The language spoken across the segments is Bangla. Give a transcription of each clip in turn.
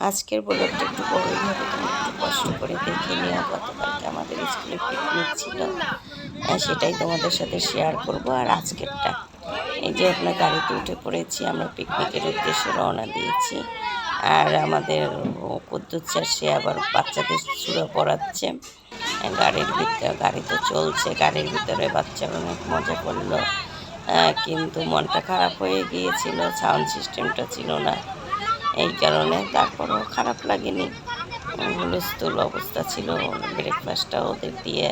আজকের ব্লগটা একটু বড়ই একটু কষ্ট করে দেখে নিও গতকালকে আমাদের স্কুলে পিকনিক ছিল। আহ, সেটাই তোমাদের সাথে শেয়ার করব। আর আজকেরটা এই যে আপনার গাড়িতে উঠে পড়েছি আমরা পিকনিকের উদ্দেশ্যে রওনা দিয়েছি। আর আমাদের কুদ্দুত স্যার সে আবার বাচ্চাদের সুরা পড়াচ্ছে। গাড়ির ভিতরে গাড়ি তো চলছে গাড়ির ভিতরে বাচ্চারা অনেক মজা করল। আহ, কিন্তু মনটা খারাপ হয়ে গিয়েছিল সাউন্ড সিস্টেমটা ছিল না। এই কারণে তারপরও খারাপ লাগেনি। হুলস্থুল অবস্থা ছিল ব্রেকফাস্টটা ওদের দিয়ে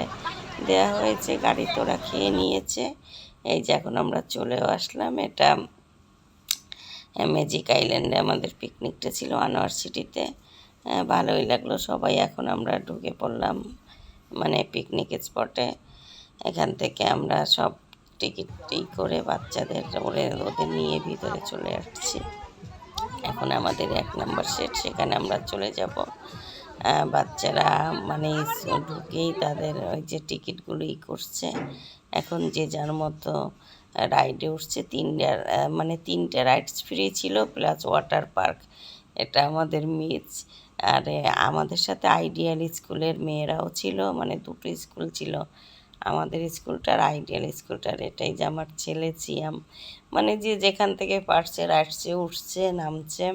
দেয়া হয়েছে গাড়ি তোরা খেয়ে নিয়েছে। এই যে এখন আমরা চলেও আসলাম এটা ম্যাজিক আইল্যান্ডে আমাদের পিকনিকটা ছিল আনোয়ার হ্যাঁ, ভালোই লাগল সবাই এখন আমরা ঢুকে পড়লাম মানে পিকনিক স্পটে এখান থেকে আমরা সব টিকিট করে বাচ্চাদের ওরে ওদের নিয়ে ভিতরে চলে আসছি। এখন আমাদের এক নাম্বার সেট, সেখানে আমরা চলে যাব। বাচ্চারা মানে ঢুকেই তাদের ওই যে টিকিটগুলো করছে। এখন যে যার মতো রাইডে উঠছে, তিনটা মানে তিনটে রাইডস ফ্রি ছিল প্লাস ওয়াটার পার্ক এটা আমাদের মিস আর আমাদের সাথে আইডিয়াল স্কুলের মেয়েরাও ছিল মানে দুটো স্কুল ছিল। আমাদের স্কুলটার, আইডিয়াল স্কুলটার, এটাই যে আমার ছেলে সিয়াম। মানে যে যেখান থেকে পারছে রাইটসে উঠছে, নামছে,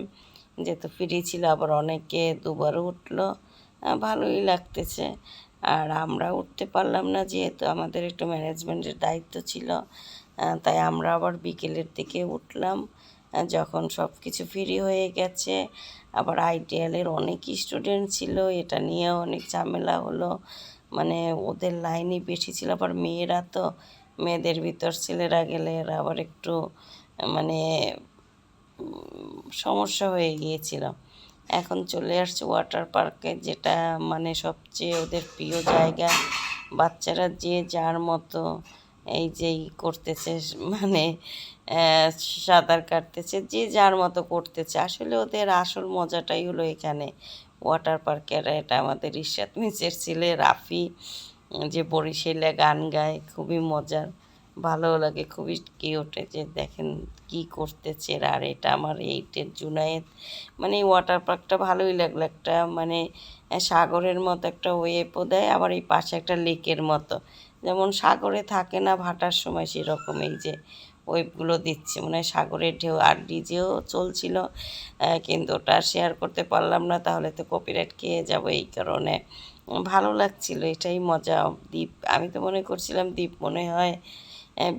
যেহেতু ফ্রি ছিল, আবার অনেকে দুবারও উঠল। ভালোই লাগতেছে। আর আমরা উঠতে পারলাম না, যেহেতু আমাদের একটু ম্যানেজমেন্টের দায়িত্ব ছিল। তাই আমরা আবার বিকেলের দিকে উঠলাম। যখন সব কিছু ফ্রি হয়ে গেছে, আবার আইডিয়ালের অনেক স্টুডেন্ট ছিল, এটা নিয়েও অনেক ঝামেলা হলো। মানে ওদের লাইনে বেশি ছিল, আবার মেয়েরা তো মেয়েদের ভিতর ছেলেরা গেলে এরা আবার একটু মানে সমস্যা হয়ে গিয়েছিল। এখন চলে আসছে ওয়াটার পার্কে, যেটা মানে সবচেয়ে ওদের প্রিয় জায়গা। বাচ্চারা যে যার মতো এই যেই করতেছে মানে সাঁতার কাটতেছে, যে যার মতো করতেছে। আসলে ওদের আসল মজাটাই হলো এখানে। ওয়াটার পার্কের, এটা আমাদের ইশাত মিসের ছেলে রাফি, যে বরিশালে গান গায়, খুবই মজার ভালো লাগে, খুবই কিউট যে দেখেন কি করতেছে। আর এটা আমার এইটের জুনায়েদ মানে এই ওয়াটার পার্কটা ভালোই লাগল একটা মানে সাগরের মতো একটা ওয়েবও দেয়, আবার এই পাশে একটা লেকের মতো যেমন সাগরে থাকে না ভাটার সময় সেরকম এই যে ওয়েবগুলো দিচ্ছে। মানে হয় সাগরের ঢেউ আর ডিজেও চলছিল কিন্তু ওটা শেয়ার করতে পারলাম না তাহলে তো কপিরাইট খেয়ে যাব এই কারণে। ভালো লাগছিল এটাই মজা। দ্বীপ আমি তো মনে করছিলাম দ্বীপ মনে হয়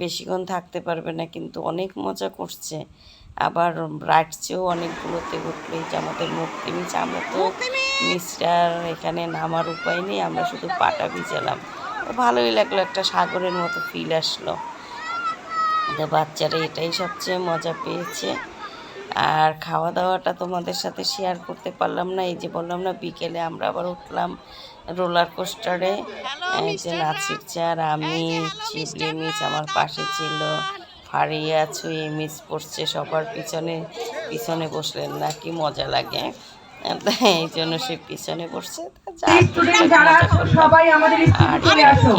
বেশিক্ষণ থাকতে পারবে না কিন্তু অনেক মজা করছে। আবার রাইডসেও অনেকগুলোতে উঠল এই যে আমাদের মুক্তি মিছ আমরা তো মিস্টার এখানে নামার উপায় নেই আমরা শুধু পাটা ভিজালাম। ভালোই লাগল একটা সাগরের মতো ফিল আসলো। বাচ্চারা এটাই সবচেয়ে মজা পেয়েছে। আর খাওয়া দাওয়াটা তোমাদের সাথে শেয়ার করতে পারলাম না। এই যে বললাম না বিকেলে আমরা আবার উঠলাম রোলার কোস্টারে এই যে নাচির চার আমি চিবলি মিস আমার পাশে ছিল। ফারিয়া ছুঁয়ে মিস পড়ছে সবার পিছনে পিছনে বসলেন। না কি মজা লাগে। এই জন্য সে পিছনে। সবাই আমাদের স্কুলে আসো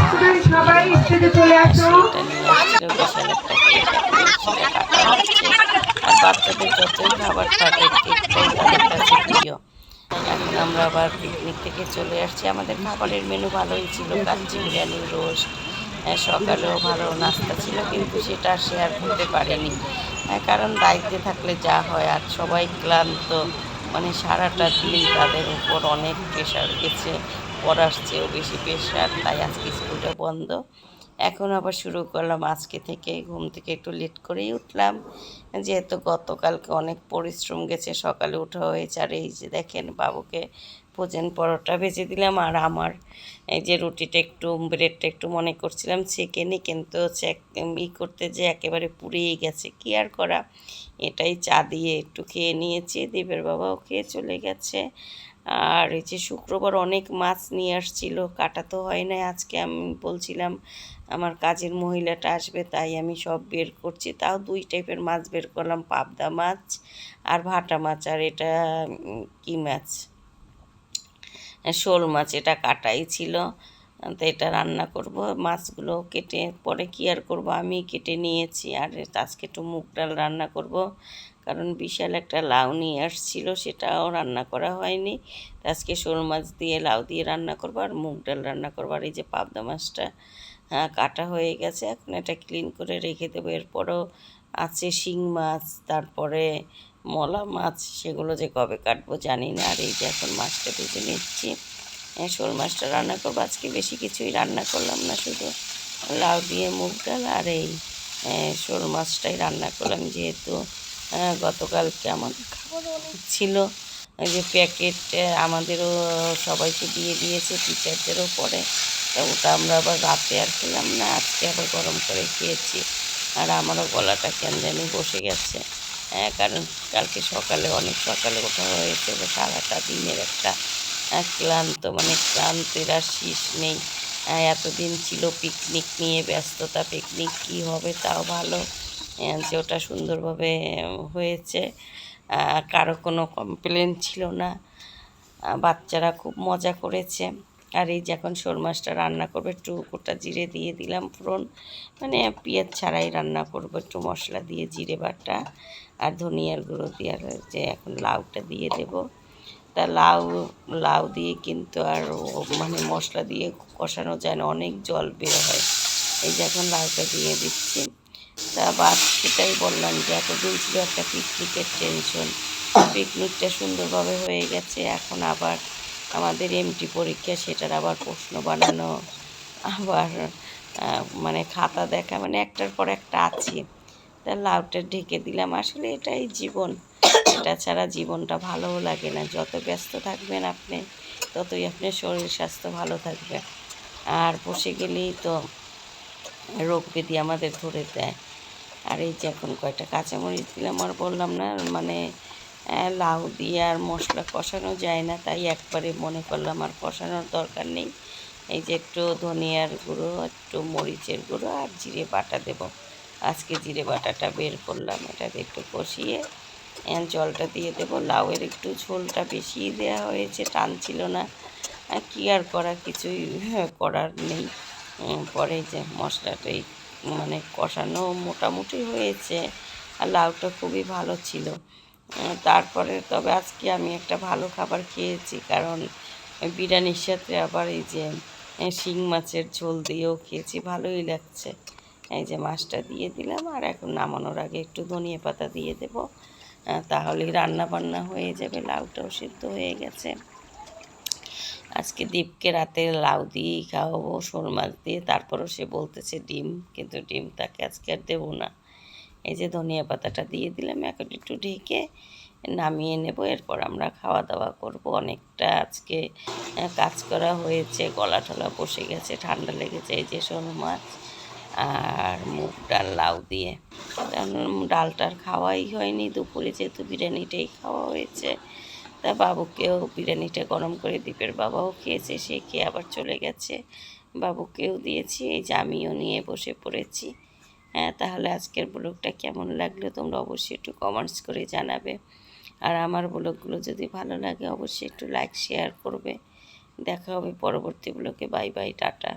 স্টুডেন্ট সবাই স্টেজে চলে আসো আর বাচ্চাদের যতই খাবার থাকে প্রিয় এখন আমরা আবার পিকনিক থেকে চলে আসছি আমাদের খাবারের মেনু ভালোই ছিল কাচ্চি বিরিয়ানি রোস্ট হ্যাঁ, সকালেও ভালো নাস্তা ছিল কিন্তু সেটা শেয়ার করতে পারিনি। হ্যাঁ, কারণ দায়িত্বে থাকলে যা হয় আর সবাই ক্লান্ত। মানে সারাটা দিন তাদের উপর অনেক প্রেশার গেছে পড়ার চেয়েও বেশি প্রেশার তাই আজকে স্কুলটা বন্ধ। এখন আবার শুরু করলাম। আজকে থেকে ঘুম থেকে একটু লেট করেই উঠলাম। যেহেতু গতকালকে অনেক পরিশ্রম গেছে, সকালে উঠা হয়েছে। আর এই যে দেখেন বাবুকে ভোজন পরোটা ভেজে দিলাম। আর আমার এই যে রুটিটা একটু, ব্রেডটা একটু মনে করছিলাম সেকেনি কিন্তু হচ্ছে ই করতে যে একেবারে পুড়িয়ে গেছে। কি আর করা? এটাই চা দিয়ে একটু খেয়ে নিয়েছি। দেবের বাবাও খেয়ে চলে গেছে। আর এই যে শুক্রবার অনেক মাছ নিয়ে আসছিল, কাটা তো হয় না আজকে, আমি বলছিলাম আমার কাজের মহিলাটা আসবে, তাই আমি সব বের করছি। তাও দুই টাইপের মাছ বের করলাম, পাবদা মাছ আর ভাটা মাছ, আর এটা কি মাছ? শোল মাছ, এটা কাটাই ছিল। তো এটা রান্না করব, মাছগুলো কেটে, পরে কি আর করব? আমি কেটে নিয়েছি, আর আজকে একটু মুগ ডাল রান্না করব। কারণ বিশাল একটা লাউ নিয়ে আসছিল সেটাও রান্না করা হয়নি। আজকে শোল মাছ দিয়ে লাউ দিয়ে রান্না করব আর মুগ ডাল রান্না করব। আর এই যে পাবদা মাছটা হ্যাঁ, কাটা হয়ে গেছে এখন এটা ক্লিন করে রেখে দেবো। এরপরও আছে শিং মাছ তারপরে মলা মাছ সেগুলো যে কবে কাটবো জানি না। আর এই যে এখন মাছটা ভেজে নিচ্ছি। হ্যাঁ, শোল মাছটা রান্না করব। আজকে বেশি কিছুই রান্না করলাম না শুধু লাউ দিয়ে মুগ ডাল আর এই শোল মাছটাই রান্না করলাম যেহেতু গতকালকে আমাদের খাবার অনেক ছিল যে প্যাকেট আমাদেরও সবাইকে দিয়ে দিয়েছে টিচারদেরও পরে। তা ওটা আমরা আবার রাতে আর খেলাম না আজকে আবার গরম করে খেয়েছি। আর আমারও গলাটা কেন জানি বসে গেছে। হ্যাঁ কারণ কালকে সকালে অনেক সকালে ওঠা হয়েছে সারাটা দিনের একটা আহ, ক্লান্ত মানে ক্লান্তের আর শীষ নেই। আহ, এতদিন ছিল পিকনিক নিয়ে ব্যস্ততা পিকনিক কী হবে তাও ভালো। যে ওটা সুন্দরভাবে হয়েছে। কারও কোনো কমপ্লেন ছিল না। বাচ্চারা খুব মজা করেছে। আর এই যে এখন শোল মাছটা রান্না করবে, একটু গোটা জিরে দিয়ে দিলাম ফোড়ন। মানে পেঁয়াজ ছাড়াই রান্না করব, একটু মশলা দিয়ে, জিরে বাটা আর ধনিয়ার গুঁড়ো দিয়ে। আর যে এখন লাউটা দিয়ে দেব। তা লাউ লাউ দিয়ে কিন্তু আর মানে মশলা দিয়ে কষানো যায় না, অনেক জল বের হয়। এই যে এখন লাউটা দিয়ে দিচ্ছি। তা বাস সেটাই বললাম যে, এতদিন ছিল একটা পিকনিকের টেনশন পিকনিকটা সুন্দরভাবে হয়ে গেছে, এখন আবার আমাদের এমটি পরীক্ষা, সেটার আবার প্রশ্ন বানানো, আবার মানে খাতা দেখা মানে একটার পর একটা আছে। তা লাউটা ঢেকে দিলাম, আসলে এটাই জীবন। এটা ছাড়া জীবনটা ভালোও লাগে না। যত ব্যস্ত থাকবেন আপনি, ততই আপনার শরীর স্বাস্থ্য ভালো থাকবে। আর বসে গেলেই তো রোগ ব্যাধি আমাদের ধরে দেয়। আর এই যে এখন কয়টা কাঁচামরিচ দিলাম, আর বললাম না মানে লাউ দিয়ে আর মশলা কষানো যায় না, তাই একবারে মনে করলাম আর কষানোর দরকার নেই। এই যে একটু ধনিয়ার গুঁড়ো, একটু মরিচের গুঁড়ো আর জিরে বাটা দেব। আজকে জিরে বাটাটা বের করলাম, এটাতে একটু কষিয়ে জলটা দিয়ে দেবো। লাউয়ের একটু ঝোলটা বেশি দেওয়া হয়েছে, টান ছিল না। কি আর করা কিছুই করার নেই। পরে যে মশলাটাই মানে কষানো মোটামুটি হয়েছে আর লাউটা খুবই ভালো ছিল। তারপরে তবে আজকে আমি একটা ভালো খাবার খেয়েছি কারণ বিরিয়ানির সাথে আবার এই যে শিং মাছের ঝোল দিয়েও খেয়েছি, ভালোই লাগছে। এই যে মাছটা দিয়ে দিলাম আর এখন নামানোর আগে একটু ধনিয়া পাতা দিয়ে দেবো। তাহলে রান্না বান্না হয়ে যাবে, লাউটাও সিদ্ধ হয়ে গেছে। আজকে দীপকে রাতে লাউ দিয়েই খাওয়াবো, শোল মাছ দিয়ে। তারপরও সে বলতেছে ডিম, কিন্তু ডিম তাকে আজকে আর দেবো না। এই যে ধনিয়া পাতাটা দিয়ে দিলাম, এখন একটু ঢেকে নামিয়ে নেব। এরপর আমরা খাওয়া দাওয়া করব। অনেকটা আজকে কাজ করা হয়েছে গলা টলা বসে গেছে, ঠান্ডা লেগেছে। এই যে শোল মাছ আর মুগ ডাল লাউ দিয়ে। ডালটার খাওয়াই হয়নি, দুপুরে যেহেতু বিরিয়ানিটাই খাওয়া হয়েছে তা বাবুকেও বিরিয়ানিটা গরম করে দীপের বাবাও খেয়েছে, সে খেয়ে আবার চলে গেছে। বাবুকেও দিয়েছি, এই যে আমিও নিয়ে বসে পড়েছি। হ্যাঁ তাহলে আজকের ব্লগটা কেমন লাগল তোমরা অবশ্যই একটু কমেন্টস করে জানাবে। আর আমার ব্লগগুলো যদি ভালো লাগে অবশ্যই একটু লাইক শেয়ার করবে। দেখা হবে পরবর্তী ব্লগে বাই বাই টাটা।